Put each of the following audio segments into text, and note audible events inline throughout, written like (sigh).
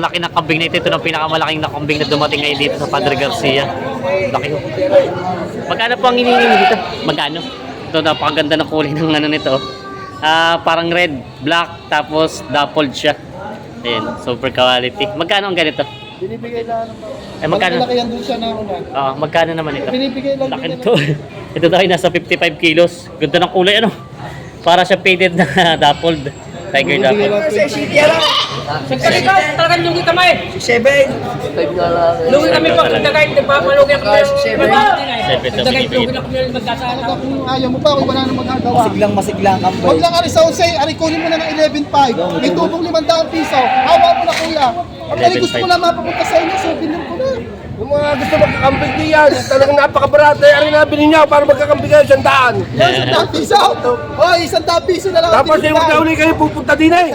laki ng kambing na ito. Ito ng pinakamalaking na kambing na dumating ngayon dito sa Padre Garcia. Laki oh. Magkano po ang hinihingi mo dito? Magkano? Ito, napakaganda ng kulay ng ano nito. Ah, parang red, black, tapos dappled siya. Ayan, super quality. Magkano ang ganito? Binibigay lang ng Eh, magkano? Malaki yan doon siya na una. Ah, magkano naman ito? Binibigay lang Laki nito. (laughs) ito daw ay nasa 55 kilos. Ganda ng kulay ano. Para siya faded na (laughs) dappled. Tiger 20. Pagkalito, talagang lugi kami. Si Seven. Lugi kami pag nagdagay, nagpapalugi kami. Seven. Seven na. Kung ayaw mo pa, kung wala nang magagawa. Masiglang masiglang Huwag kambay. lang ari sa Jose, ari kunin mo na ng 11.5. May tubong 500 piso. Hawa mo na kuya. Ang gusto mo na mapapunta sa inyo, souvenir ko na. Yung mga gusto magkakambing diyan, talagang napakabarata yung arin nabili niya para magkakambing kayo isang daan. Yan, isang daan piso. Hoy, isang daan piso na lang. ang Tapos yung binibigay. daw kayo pupunta din eh. (laughs)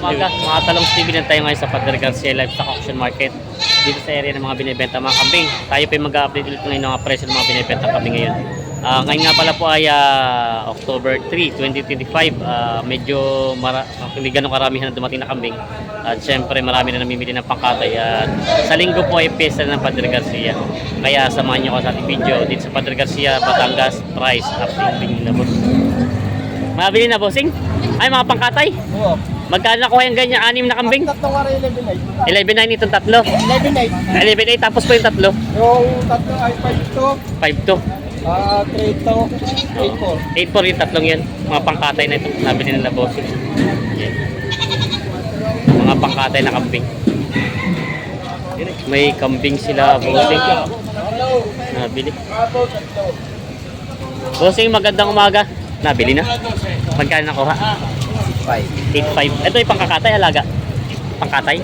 Mga talong TV na tayo ngayon sa Padre Garcia Livestock Auction Market. Dito sa area ng mga binibenta mga kambing. Tayo pa yung mag-update ulit ngayon ng mga presyo ng mga binibenta kambing ngayon. Uh, ngayon nga pala po ay uh, October 3, 2025. Uh, medyo mara- hindi ganun karamihan na dumating na kambing. At uh, syempre marami na namimili ng pangkatay. At uh, sa linggo po ay pesta ng Padre Garcia. Kaya samahan nyo ko sa ating video dito sa Padre Garcia, Batangas, price updating na po. Mabili na bossing? Ay mga pangkatay? Oo. Magkano nakuha yung ganyan? Anim na kambing? Ang tatlo nga rin 11.9. 11.9 itong tatlo? 11.9. 11.9 tapos po yung tatlo? Yung tatlo ay 5.2. 5.2. Ah, uh, 3 to 8-4. 8-4 yung tatlong yan. Mga pangkatay na itong sabi nila na boss. Yan. Mga pangkatay na kambing. May kambing sila bossing. Nabili. Bossing, magandang umaga. Nabili na. Magkano nakuha? 8-5. 8-5. Ito yung pangkakatay, alaga. Pangkatay?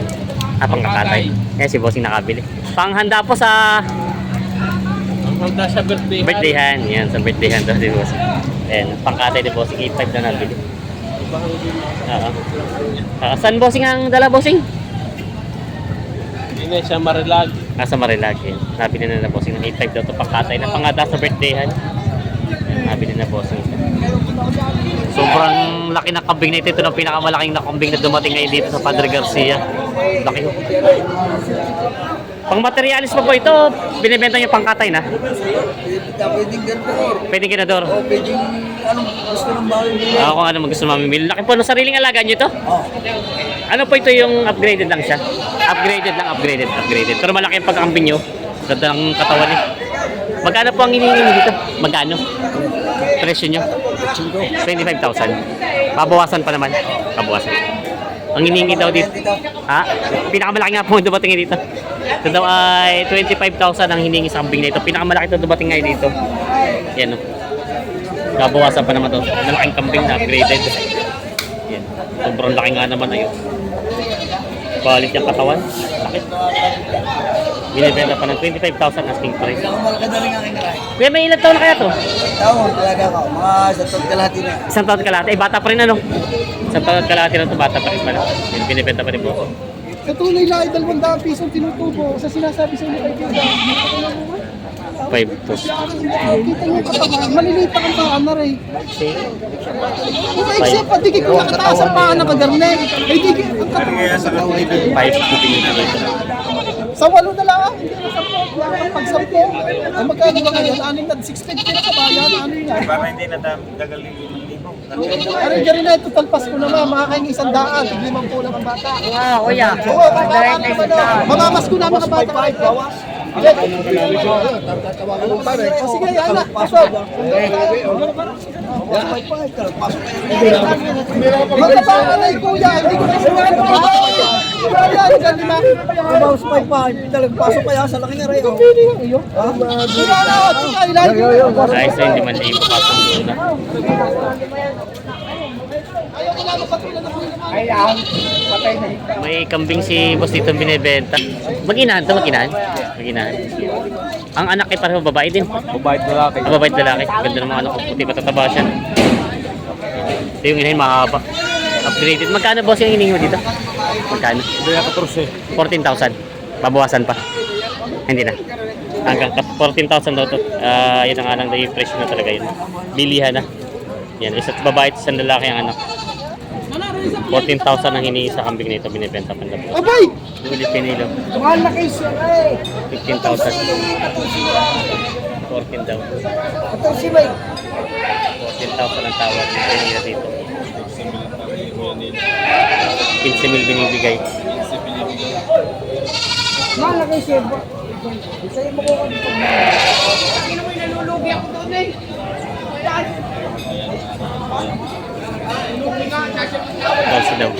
Ah, pangkakatay. Yan si bossing nakabili. Panghanda po sa Handa sa birthday. birthdayhan. Yan, sa birthdayhan daw si Bossing. Ayan, pangkatay ni Bossing. 8.5 na nabili. Oo. Ah, saan Bossing ang dala, Bossing? Hindi siya marilag. Nasa Marilag. Yan. Nabili na na Bossing ng 8.5 daw ito pangkatay na pangada sa birthdayhan. Nabili na Bossing. Sobrang laki ng kambing na ito. Ito ng pinakamalaking na kambing na dumating ngayon dito sa Padre Garcia. Laki oh. Pang materialis pa po ito, binibenta niyo pangkatay na? Pwedeng ganito. Pwedeng kinador. O pwedeng anong gusto ng nila. Ah, kung ano gusto mamimili. Laki po ng sariling alaga niyo to. Oh. Ano po ito yung upgraded lang siya? Upgraded lang, upgraded, upgraded. Pero malaki yung pagkakambing nyo. Ganda ng katawan eh. Magkano po ang hinihingi mo dito? Magkano? Presyo nyo? 25,000. Babawasan pa naman. Babawasan. Ang hinihingi daw dito. Ha? Pinakamalaki nga po ang dumating dito. Ito daw ay 25,000 ang hinihingi sa kambing na ito. Pinakamalaki ito dumating ngayon dito. Yan o. Babawasan pa naman to. Malaking kambing na upgraded. Yan. Sobrang laki nga naman ayun. Balit yung katawan. Laki. Binibenta pa ng 25,000 asking price. Ang malaki na rin ang kinaray. Kuya, may ilang taon na kaya to? Taon talaga ako. Mga sa taon kalahati na. Isang taon kalahati. Eh, bata pa rin ano? Isang taon kalahati na to, bata pa rin pala. Binibenta pa rin po. Sa tunay lang ay 200 piso ang tinutubo sa sinasabi sa inyo kay Kuya. 5 to. Kita niyo katawan, maliliit pa ang paa na rin. Kung maiksi pa, di ko nakataas ang paa na kagarne. Ay, di ang katawan sa kaway. 5 to binibenta dito. Sa walo na lang, hindi na sa po. Yan ang pagsampo. Ay, magkano ba ngayon? Anin na, 650 na kabayan, ano yan? Para hindi na dagal yung libo. Aray, gari na ito, talpas ko naman, makakain isang daan, tiglimang po lang ang bata. Ah, kuya. Oo, babaan naman na. Mamamas ko na mga bata. Bawas. O sige, na. Pasok. Magkapaka na yung kuya, hindi ko na sinabi. Na. Pa pa. Talagang pasok kaya sa laki nga rin. oh. Pili yung iyo. Na ilan. Ayos na hindi man libo pasok muna. Na. May kambing si boss dito binibenta. Mag-inahan to, mag-inahan. Mag-inahan. Ang anak ay pareho babae din. Mabait na laki. Ang babae at lalaki. Ganda ng mga anak ko. Puti matataba siya. Ito yung inahin, mahaba. Upgraded. Magkano boss yung hinihingi mo dito? Magkano? Hindi ako turse. 14,000. Babawasan pa. Hindi na. Hanggang ka- 14,000 daw to. Ah, yun ang anang yung presyo na talaga yun. Bilihan na. Yan, isa't babae at isang lalaki ang anak. 14,000 ang hinihingi sa kambing na ito, binibenta pa nila. Abay! Ulit kinilo, Mahal na kayo siya eh. 15,000. 14 daw. Ito si May. 14,000 ang tawad ng kanila dito. 15 mil binibigay. Malaki siya. Sa'yo mo ko ka dito. Ano mo nalulugi ako doon eh. Dose daw.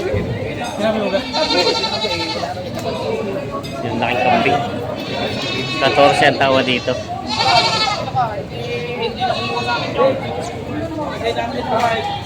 Yung laking kambing. 14 ang tawa dito. Thank you.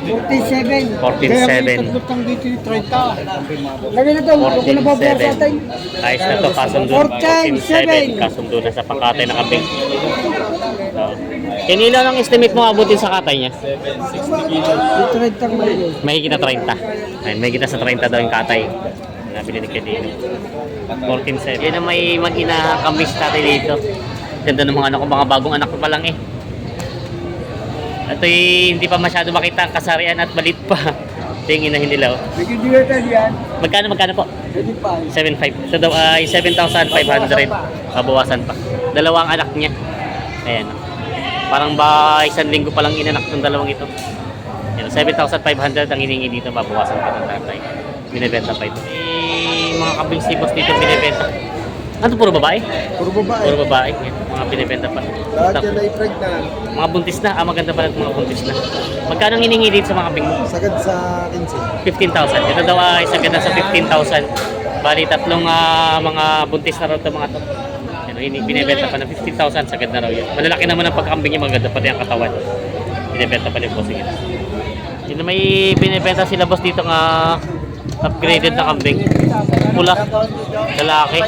47. 14.7. Lutang dito yung 30. Lagay na doon. Huwag ko na babayaran sa atin. 14.7. Ayos na to, kasundo. 14.7. Kasundo na sa pangkatay na kambing. So, kanina lang estimate mo abutin sa katay niya? 30 ang mali. Mahigit na 30. Ayun, mahigit na sa 30 daw yung katay. Nabili ni Kadino. 14.7. Yan ang may mag-ina kambing sa tatay dito. Ganda ng mga anak ko, mga bagong anak ko pa lang eh. Ito hindi pa masyado makita ang kasarian at balit pa. (laughs) Ito yung inahin nila. Oh. Bigyan yan. Magkano, magkano po? 25. 7.5. Ito daw ay 7,500. Kabawasan pa. Dalawang anak niya. Ayan. Parang ba isang linggo pa lang inanak ng dalawang ito. Ayan, 7,500 ang hiningi dito. Babawasan pa ng tatay. Binibenta pa ito. Eh, mga kambing sibos dito binibenta. Ano puro babae? Puro babae. Puro babae. Yan, mga binibenta pa. Lahat yan ay pregnant. Mga buntis na. Ah, maganda pala mga buntis na. Magkano ang hiningi dito sa mga mo? Sagad sa 15. 15,000. Ito daw ay isang ganda sa 15,000. Bali, tatlong ah, mga buntis na raw ito mga to. Yan, ini binibenta pa ng 15,000 sa ganda raw yun. Malalaki naman ang pagkambing niya, maganda pati ang katawan. Binibenta pa rin po sige. Yun na may binibenta sila boss dito nga upgraded na kambing. Pula. Lalaki.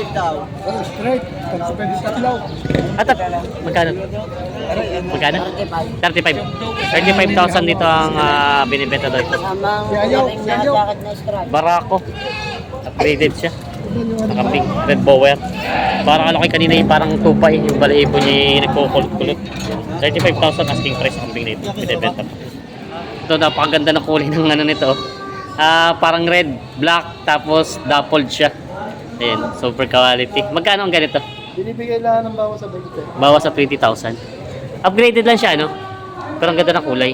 Straight. At at, magkano? Magkano? 35. 35,000 dito ang ah, binibenta daw ito. Yayaw. Yayaw. Barako. Upgraded siya. Nakaping red bower. Parang ano kay kanina yung parang tupay. Yung balahibo niya yung nagkukulot-kulot. 35,000 asking price ang na. Binibenta. Ito napakaganda ng kulay ng ano nito. Ah, parang red, black, tapos dappled siya. Ayan, super quality. Magkano ang ganito? Binibigay lang ng bawas sa 20. Bawas sa 20,000. Upgraded lang siya, ano? Pero ang ganda ng kulay.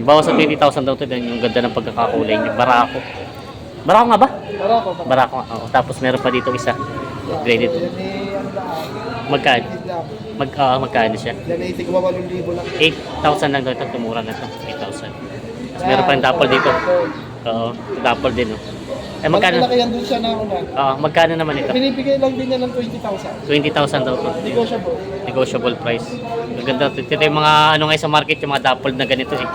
Yung bawas sa 20,000 daw ito, yung ganda ng pagkakakulay niya. Barako. Barako nga ba? Para ako. Barako nga. Oo. Tapos meron pa dito isa. Upgraded. Eh, ano lang. Mag, ah, magkano siya? Yan eh, tigwa 8,000 lang. 8,000 lang daw ito. Tumura na ito. 8,000. Tapos meron pa yung double dito. Oo. Double din, oh. Eh, magkano? Magkano? yan doon siya na una. Oo, magkano naman ito? Binibigay lang din yan ng 20,000. 20,000 daw ito. Negotiable. negotiable price. Maganda. Ito yung mga ano ngayon sa market, yung mga dappled na ganito eh.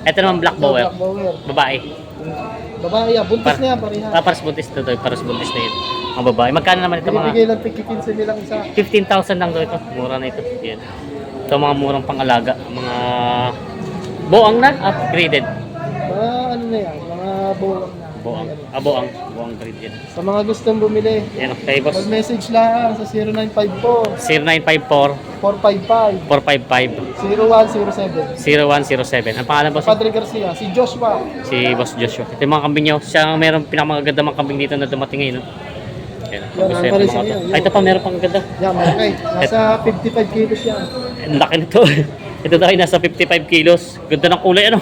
Ito naman black bower. Black Bower. Babae. Babae yan. Buntis Par- na yan, pareha. Ah, paras buntis to, to. Paras buntis na yun. Mga babae. Magkano naman ito Binibigay mga lang tig 15 nilang isa. 15,000 lang daw ito. Mura na ito. Yan. Ito mga murang pangalaga. Mga boang na, upgraded. Mga ano na yan, mga bowang na. Boang. Ah, boang. Boang breed yan. Sa mga gustong bumili, Yan, okay boss. mag-message lang sa 0954 0954 455 455 0107. 0107. Ang pangalan boss? Padre Garcia, si Joshua. Si Boss Joshua. Ito yung mga kambing niyo. Siya ang meron pinakamaganda mga kambing dito na dumating ngayon. No? Yan. Yan, Gusto ang yung pares mga yan, to. yan. Ay, ito pa meron pang ganda. Yan, okay. Nasa 55 kilos yan. Ang laki nito. (laughs) ito daw ay nasa 55 kilos. Ganda ng kulay ano.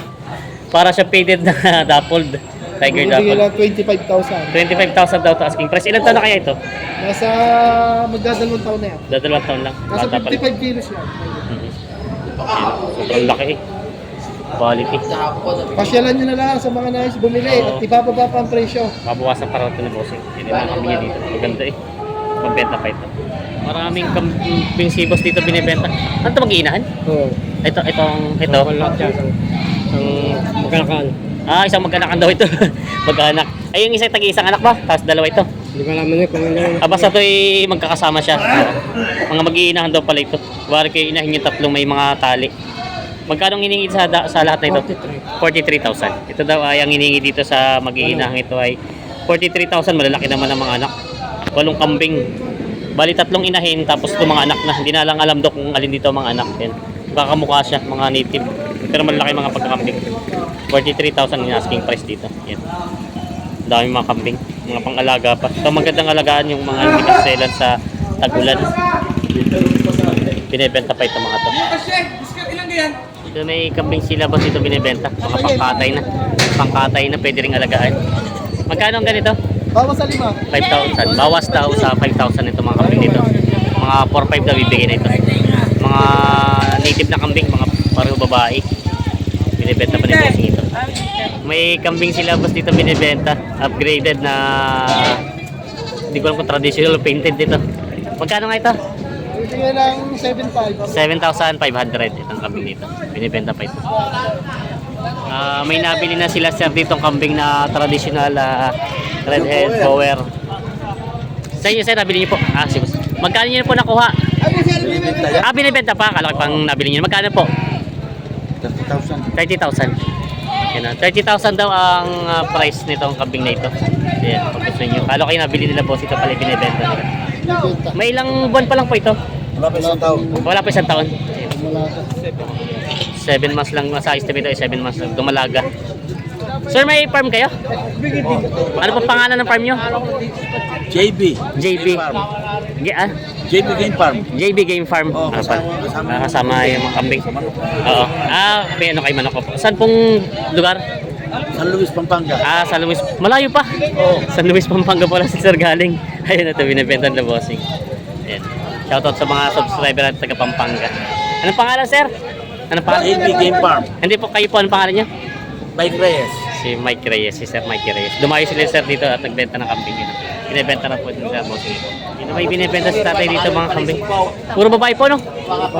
Para siya faded na (laughs) dappled. Tiger Bibigay dappled. lang 25,000. 25,000 daw to asking price. Ilan taon na kaya ito? Nasa magdadalawang taon na yan. Dadalawang taon lang. Nasa Bata pa rin. 55 kilos yan. Mhm. Yan. Sobrang laki eh. Quality. Pasyalan nyo na lang sa mga nais bumili at ibababa pa ang presyo. Mabawasan para ito ng bossing. Yan yung mga niya dito. Maganda eh. Pambenta pa ito. Maraming kambing sibos dito binibenta. Ano ito mag-iinahan? Oo. Ito, itong, ito. Ang magkanakan. Ah, isang magkanakan daw ito. (laughs) magkanak. Ay, yung isa tag-isang anak ba? Tapos dalawa ito. Hindi ko alam kung ano. Ah, basta ito ay magkakasama siya. Mga mag-iinahan daw pala ito. Kuwari kayo inahin yung tatlong may mga tali. Magkano hiningi sa, sa lahat na ito? 43,000. Ito daw ay ang hiningi dito sa mag-iinahang ito ay 43,000. Malalaki naman ang mga anak. Walong kambing. Bali tatlong inahin tapos itong mga anak na. Hindi na lang alam daw kung alin dito ang mga anak. Yan. Kakamukha siya, mga native. Pero malalaki mga pagkakambing. 43,000 yung asking price dito. Yan. Dami mga kambing, mga pang-alaga pa. Ito magandang alagaan yung mga hindi nagselan sa tagulan. Binebenta pa ito mga to. Ito may kambing silabas dito binebenta. Mga pangkatay na. Pangkatay na pwede ring alagaan. Magkano ang ganito? Bawas sa lima. 5,000. Bawas daw sa 5,000 ito mga kambing dito. Mga 4,500 daw bibigay na ito. Mga native na kambing, mga pareho babae. Binibenta pa ni Bossing ito. May kambing silabas dito binibenta. Upgraded na hindi ko alam kung traditional o painted dito. Magkano nga ito? Bibigyan ng 7.5. 7,500 itong kambing dito. Binibenta pa ito. Ah, may nabili na sila sir ditong kambing na traditional ah, red head bower. Sa inyo sir, nabili niyo po. Ah, sige. Magkano niyo po nakuha? Ah, binibenta pa. Kala ko pang nabili niyo. Magkano po? 30,000. 30,000. Yan ah. 30,000 daw ang ah, price nitong kambing na ito. Ayan, kung gusto niyo. Kala ko yung nabili nila boss ito pala yung binibenta nila. May ilang buwan pa lang po ito. Wala pa isang taon. Wala pa isang taon. 7 months lang sa estimate ay 7 months lang dumalaga. Sir, may farm kayo? Ano po pangalan ng farm nyo? JB. JB. G ah, JB Game Farm. JB Game Farm. Oo, ano pa? kasama- kasama. Ah, kasama yung mga kambing. Oo. Ah, may ano kay manok po. Saan pong lugar? San Luis, Pampanga. Ah, San Luis. Malayo pa. Oo. San Luis, Pampanga pala si Sir galing. (laughs) Ayun na ito, binibenta na bossing. Ayan. Shoutout sa mga subscriber natin taga Pampanga. Anong pangalan, sir? Anong pangalan? JB Game Farm. Hindi po kayo po, anong pangalan niyo? Bike Reyes. Si Mike Reyes, si Sir Mike Reyes. Dumayo sila sir dito at nagbenta ng kambing yun. Binibenta na po nila bossing ito. Yun may binibenta si tatay dito mga kambing. Puro babae po no?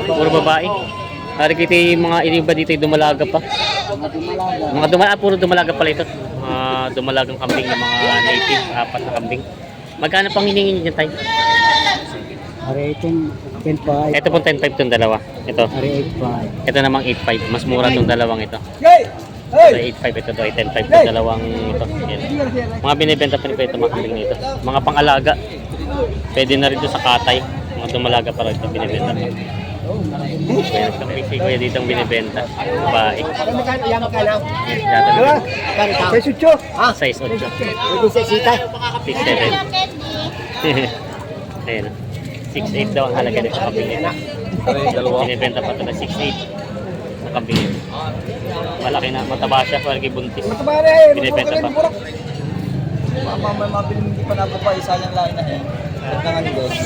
Puro babae. Hari kita yung mga iniba dito yung dumalaga pa. Mga dumalaga, puro dumalaga pala ito. Mga dumalagang kambing na mga native, apat na kambing. Magkano pang hiningi niyo tayo? Ari, itong 10.5. Ito po 10.5 itong dalawa. Ito. Ari, 8.5. Ito namang 8.5. Mas mura itong dalawang ito. Hey! Ito 8.5 ito, ito 10.5 itong dalawang ito. Yan. Mga binibenta pa rin po ito mga kambing nito. Mga pang-alaga. Pwede na rin ito sa katay. Mga dumalaga pa rin ito binibenta pa. Kaya kambing si Kuya dito ang binibenta. Babae. Yan, yata dito. Sa sutyo. Ah, Size 8. ito sa sita. 6'7". Ayan. 6'8 daw ang halaga nito kambing nito. Binibenta pa ito na 6'8 sa kambing nito. Malaki na, mataba siya, malaki buntis. Binibenta pa. Mama, may mabiling hindi pa isa yung lain na eh. At nga ni Diyos.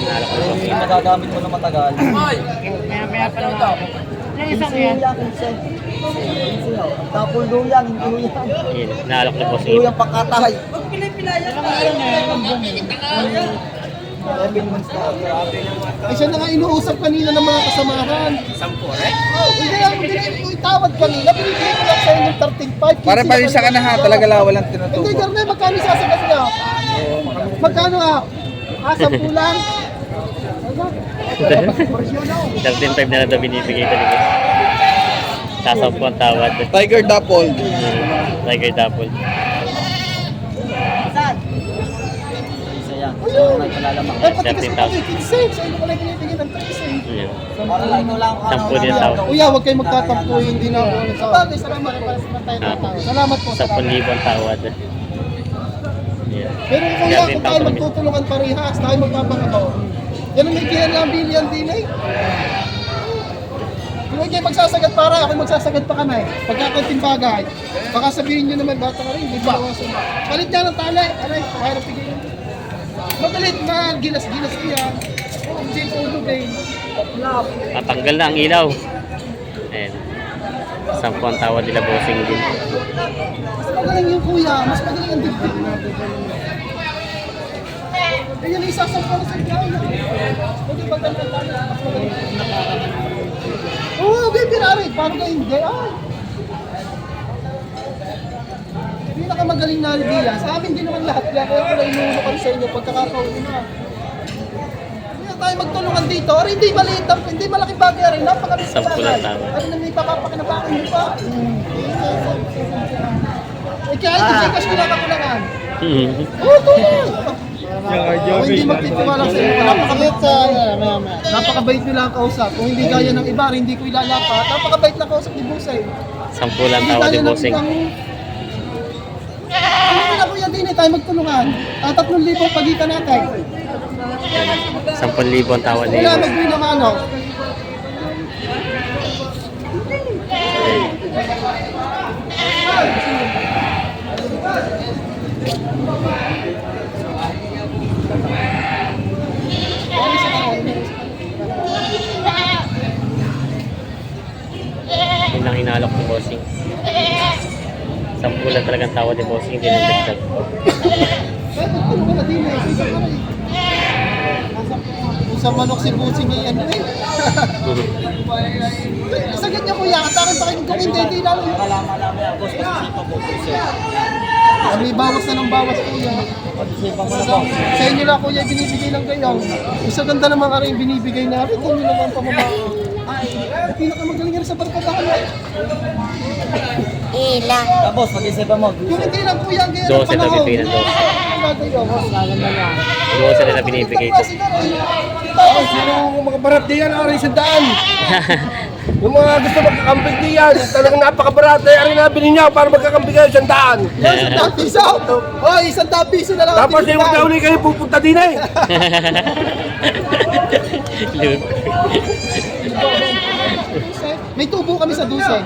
Hinalak ko Kung ito. magagamit mo na matagal. Isang yan. Tapos luyang, hindi luyang. Ayan, hinalak na po si Luyang pakatay. Seven months na. Ay, siya na nga inuusap kanina ng mga kasamahan. Sampo, right? Oh, hindi lang, hindi lang ito itawad kanina. Pinigay ko lang sa'yo ng 13.5. Para pa rin sa ka na ha, talaga la, walang Hindi, tinutubo. Garnay, magkano sasagat niya? Magkano nga? Ah, sampu lang? 13.5 na lang daw binibigay. Sasaw po ang tawad. Tiger Dapple. Hmm, Tiger Double. Yan. Ayun. May palalamang. Eh, pati kasi 13,000. kami 15. Sa inyo ko lang binibigay ng 13. Ayan. Para lang ikaw lang. Sampu din. Kuya, huwag kayong magtatampo. Hindi na ako. Sabagay, salamat. Para sa tayo tatawad. Salamat po. Sa Salamat. 10,000 ang tawad. Ayan. Pero kung kuya, kung 13,000 tayo magtutulungan parehas, tayo magpapangabaw. Yan ang may kinalabil yan din eh. Kung kayo magsasagat para, ako magsasagat pa kami. Pagkakunting bagay, baka sabihin nyo naman, bata ka rin, di ba? Palit niya ng tali, aray, mahirap bigyan. Magalit na, gilas-gilas yan. Oh, hindi ko ulubin. Tatanggal na ang ilaw. Ayan. Sampu ang tawad nila bossing din. Mas magaling yung kuya, mas magaling ang dibdib na. Eh, yan ang isasampa na sa gaya. Pwede ba tali? Mas magaling. Oo, oh, baby, aray, paano ka hindi? Ay! Hindi pinakamagaling na idea, sa amin din naman lahat. Kaya kaya ko na inuulo ko sa inyo pagkakataon na. Kaya tayo magtulungan dito. Or hindi maliit, hindi malaking bagay rin. Napakaliit lang bagay. Ano na may papapakinabakan mo pa? Eh kaya ito, uh, kasi kinakakulangan. Mhm. Oo, tulong! Kung hindi magtitiwala sa inyo, napakabait sa napakabait nyo lang kausap. Kung hindi gaya ng iba, hindi ko ilalapat. Napakabait lang kausap ni Busay. Sampu lang Hindi tawad tayo ni Bossing. nang- Ano na kuya din eh, tayo magtulungan. Ah, tatlong libo pagitan natin. Sampun libo ang tawad ni Wala naman ano. Yun ang inalok ni Bossing. Sampu lang talagang tawad ni Bossing, hindi nang dagdag. Sa manok si Busing ay ano eh. (laughs) Sagad niya kuya, at akin pakinggan kung hindi, hindi lalo. Kalaman namin ang boss kasi sipa po po siya. May bawas na ng bawas kuya. Sa inyo lang kuya, binibigay lang kayo. Isa ganda naman ka rin binibigay namin. Kung nyo naman pamamahal. Ay, pinakamagaling rin sa barkadahan. Ila. Tapos, pag-isipan mo. Yung hindi lang kuya, ang gaya ng Dose na panahon. bibigay ng dose. Gaganda yan. Dose na binibigay ito. Tapos yung mga barat diyan, ari sa daan. (laughs) Yung mga gusto magkakamping diyan, talagang napakabarat. Eh, ari na binigyan niya para magkakamping kayo sa daan. Yan, isang daan piso. Hoy, isang daan piso na lang. ang Tapos yung tinitirahan. magkauli kayo pupunta din eh. (laughs) May tubo kami sa duse.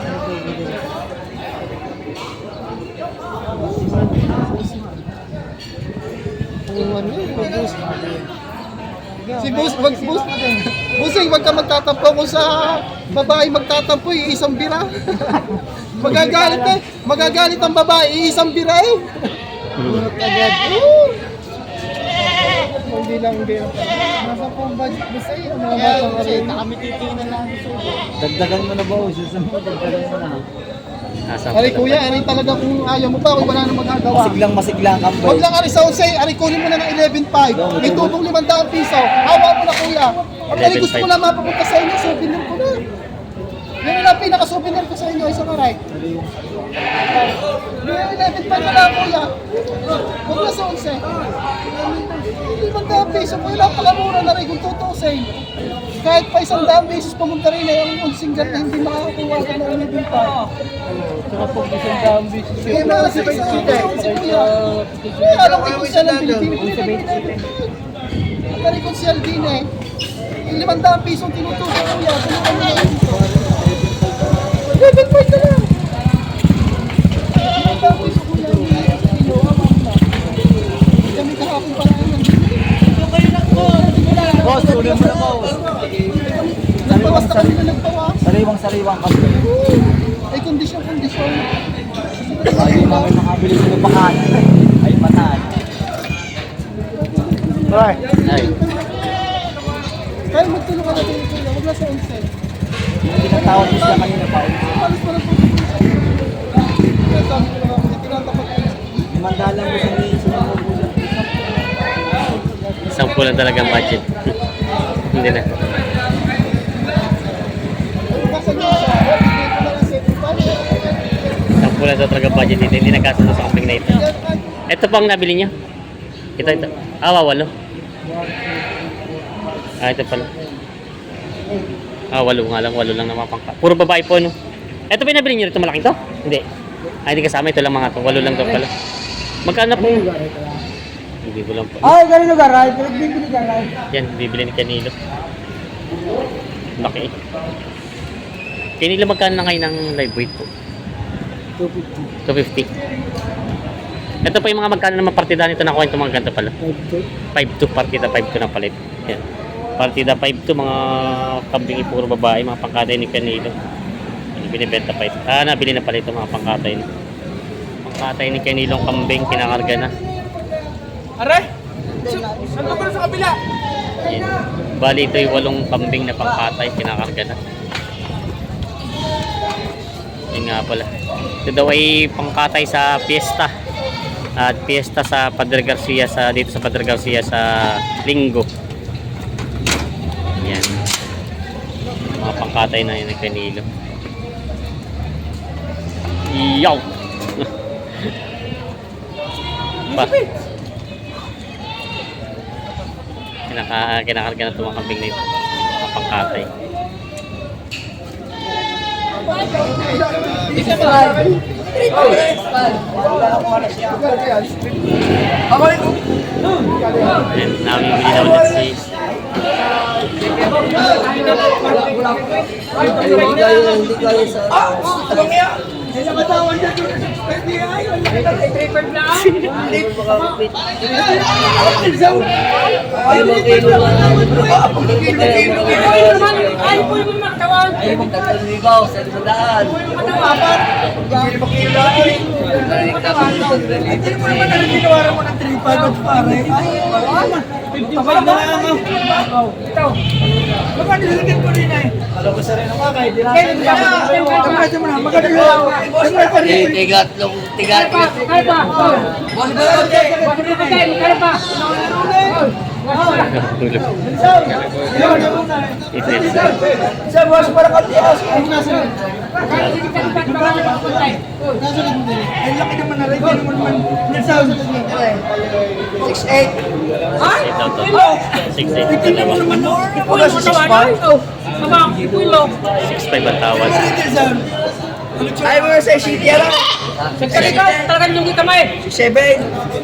Si Bus, wag Bus. Busing, wag ka magtatampo kung sa babae magtatampo, isang bira. (laughs) magagalit eh. Magagalit ang babae, isang bira eh. Agad. Oo. Hindi lang bira. Nasa pong budget mo sa'yo, mga batang. Kami titingnan lang Dagdagan mo na ba? Mo, dagdagan mo na. Nasa Ari kuya, ari talaga kung ayaw mo pa, kung wala nang magagawa. Masiglang masiglang Huwag kambay. lang ari sa 11, ari kunin mo na ng 11.5. May tubong 500 piso. Hawa mo na kuya. Pag ari gusto mo 11.5. na mapapunta sa inyo, souvenir ko na. Yan na lang pinaka-souvenir ko sa inyo, isang aray. May 11.5 na lang kuya. Huwag na sa 11. 500 piso, kuya napakamura na rin kung tutusin. Kahit pa isang daang beses pumunta rin eh, ang unsing na hindi makakakuha ka ng 11.5. Kaya mga sa isang si kuya. Kaya alam ko yung siya ng Pilipino. Nag-reconcile din eh. Yung limandang pisong tinutusok ko yan. Tulungan mo na yun. Sariwang-sariwang kambay. Ay, kondisyon, kondisyon. Ayaw namin makabili ng pakan. Ay, patan. Ay. Kaya magtulungan natin yung kuya. Huwag na sa onsen. Hindi na tawag mo sila kanina pa. Alis pa lang po. Sabi ko na tinatapat ko. Mo sa mga sinunod mo sa Sampu lang talagang budget. (laughs) Hindi na. Lang daw talaga budget dito. Hindi nagkasundo sa camping na ito. Ay, Ito pa ang nabili niyo. Ito, ito. Ah, walo. Ah, ito pala. Ah, walo nga lang. Walo lang naman pangka. Puro babae po, no? Ito pa nabili niyo rito malaking to? Hindi. Ah, hindi kasama. Ito lang mga to. Walo lang daw pala. Magkano po? Hindi ko lang po. Ay, galing lugar ay. Pinagbibili ka ay. Yan, bibili ni Canelo. Laki. Canelo, magkano na kayo ng live weight po? 250. 250. Ito pa yung mga magkano naman partida nito nakuha ito mga ganito pala. 5-2 partida, 5-2 na palit. Yan. Partida 5-2 mga kambing puro babae, mga pangkatay ni Canelo. Binibenta pa ito. Ah, nabili na pala ito mga pangkatay. Pangkatay ni Canelo kambing, kinakarga na. Are! Saan ka sa kabila? Yan. Bali ito yung walong kambing na pangkatay, kinakarga na. Yun nga pala. Ito daw ay pangkatay sa piyesta. At piyesta sa Padre Garcia sa dito sa Padre Garcia sa Linggo. Yan. Mga pangkatay na yun nagkanilo. Yaw! (laughs) pa. Kinaka, kinakarga na itong mga kambing na ito. Mga pangkatay. Ayan, namimili na ulit si Hindi kayo, hindi kayo sa... Ay, mag-ilo na. Ay, naman, ay, po yung magtawan. Ay, magtagaligaw sa limandaan. Tigat, long, tigat. Kaya pa. Bakit pa kayo? Kaya pa. Itis. Ito to. Six eight ang tawad. Ay, mo sa city. Kasi ikaw, talagang lugi kami. Seven.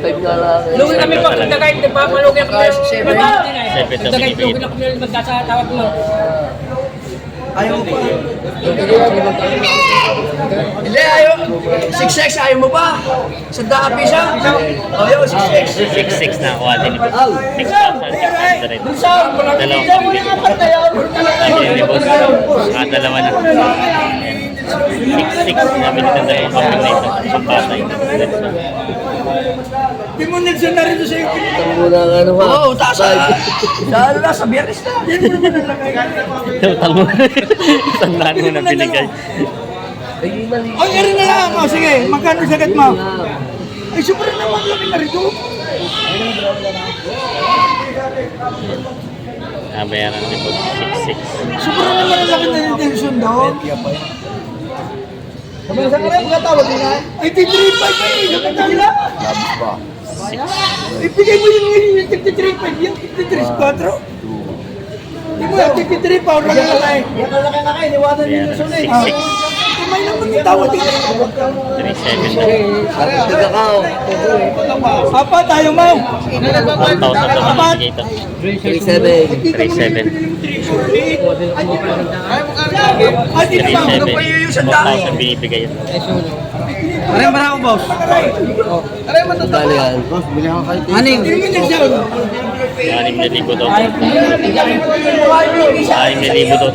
Five na lang. Kami pag nagdagay, di ba? Malugi kami. Seven. Seven daw Nagdagay, lugi na kami magkasa tawag mo. Ayaw mo pa. Hindi, ayaw. Six six, ayaw mo pa. Sa daapi siya. Ayaw, six six. Six six na ako atin. Six thousand six hundred. Dalawang kambing. Ayun ni boss. Mga dalawa na. Six six na binitang dalawang kambing na ito. Pangkatay. Di mo Nelson na rin sa iyo. Ito muna ang ano ha. Oo, taas sa... Sa ano na, sa biyernes na. Yan mo naman nalagay. Utang mo. Tandaan mo na binigay. Ay, mali. Ay, rin na lang. O, sige, magkano sagat mo? Ay, super naman laki na rito. Nabayaran ni boss. Six six. Super naman ang laki na yung Nelson doon. Sabi sa kanila, pagkatawag nila. Ay, titripay pa yun. Sabi kanila. Ibigay mo yung yung titripay. Yung titripay. Hindi mo yung titripay. Ang laki na kayo. Yung laki na kayo. Niwanan yung Eh. Kamay naman yung tawag nila. Three seven na. Nagkakaw. Apa, tayo. One thousand daw binibigay ito. 3-7. Three seven. Ay, di naman. seven. Ano pa yun yung One sandaan? thousand binibigay ito. Aray, marako, boss. Aray, Bali yan. Aning. Hindi mo Nelson. Anim na libo daw. Anim na libo daw.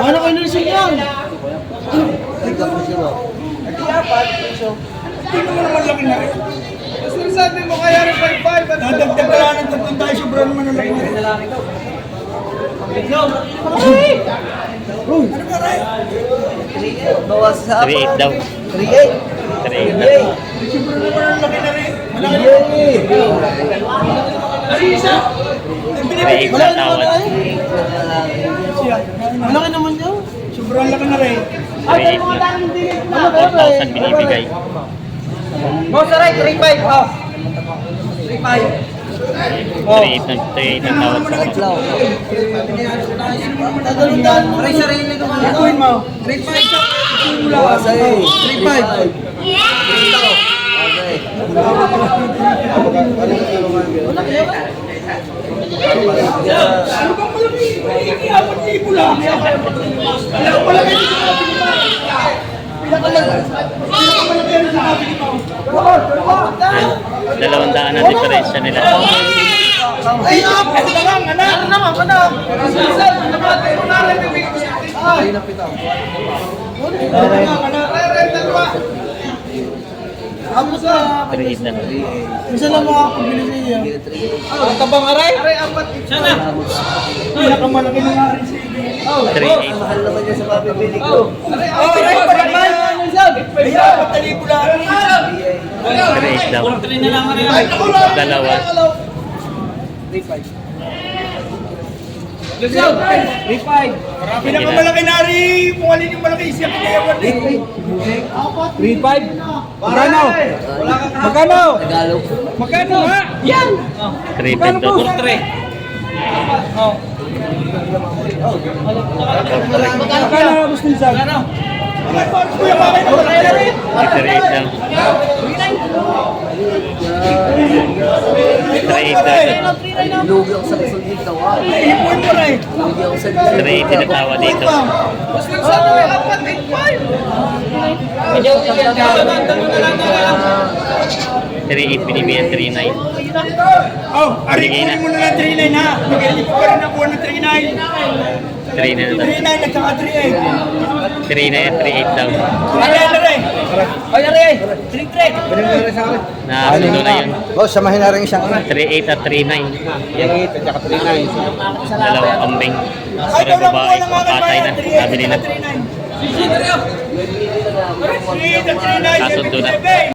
Ano kayo nilising yan? Sabi mo kaya rin 5-5. Dadagdag ka lang ng tatlong tayo. Sobrang naman ang laki na rin. Bawas sa Three eight daw. 3-8. Three eight na. Sobrang naman ang laki na rin. Na. Malaki naman yan. Sobrang laki na rin. Three eight na. Four thousand binibigay. Boss, aray, 3-5. Oh. 3-5. Na. Three eight na tawad sa kanya. Law. Tagalundaan mo. Aray, sarili ko. Ikuhin mo. 3-5. Bawas ay. 3-5. Okay. Ano bang malaki? Ay, apat libo lang. Alam ko Dalawang daan ang diferensya nila. Ay, apat na lang, anak. Ano naman, anak? Saan? Namatay mo na rin. Ay, napitaw. Ano naman, anak? Ay, dalawa. Amos na. 3.8 lang. Isa lang makakabili sa iyo. Ang tabang aray? Aray, apat. Sana. Pinakamalaki na nga rin sa iyo. 3.8. Mahal naman yan sa mabibili ko. Oh, aray, pagkaman. Kaya, 3.8 daw. Dalawa. Pinakamalaki na rin. Kung alin yung malaki siya pinayawan eh. 3-5. Magkano? Magkano? Tagalog. Magkano ha? Yan! 3.10 daw. Magkano gusto niyo sa? Magkano? Kuya, bakit mo kaya rin? 3.8 lang. 3.8 daw. Lugi ako sa Luzon dito. ah. Ipon mo rin. Lugi ako sa Luzon 3.8 tinatawa dito. Medyo weekend ka. 3.8 binibigyan 3.9. Oh, ari, na. kunin mo na lang 3-9 ha. Magaling ko pa rin ako ng 3-9. 3 na daw. 3-9 at saka 3-8. 3 na yan, 3.8 daw. Ano yan na rin? Ay, ari, ay. Trick-trick. Nakasundo na yun. Oh, samahin na rin isang 3.8 at 3.9. Yung 8 at saka 39. Dalawang kambing. Ay, Pero babae, akin patay na. bayan. 3-8 Nabili at na. saka 3-9. 3-8 at 3-9. Kasundo na. 77.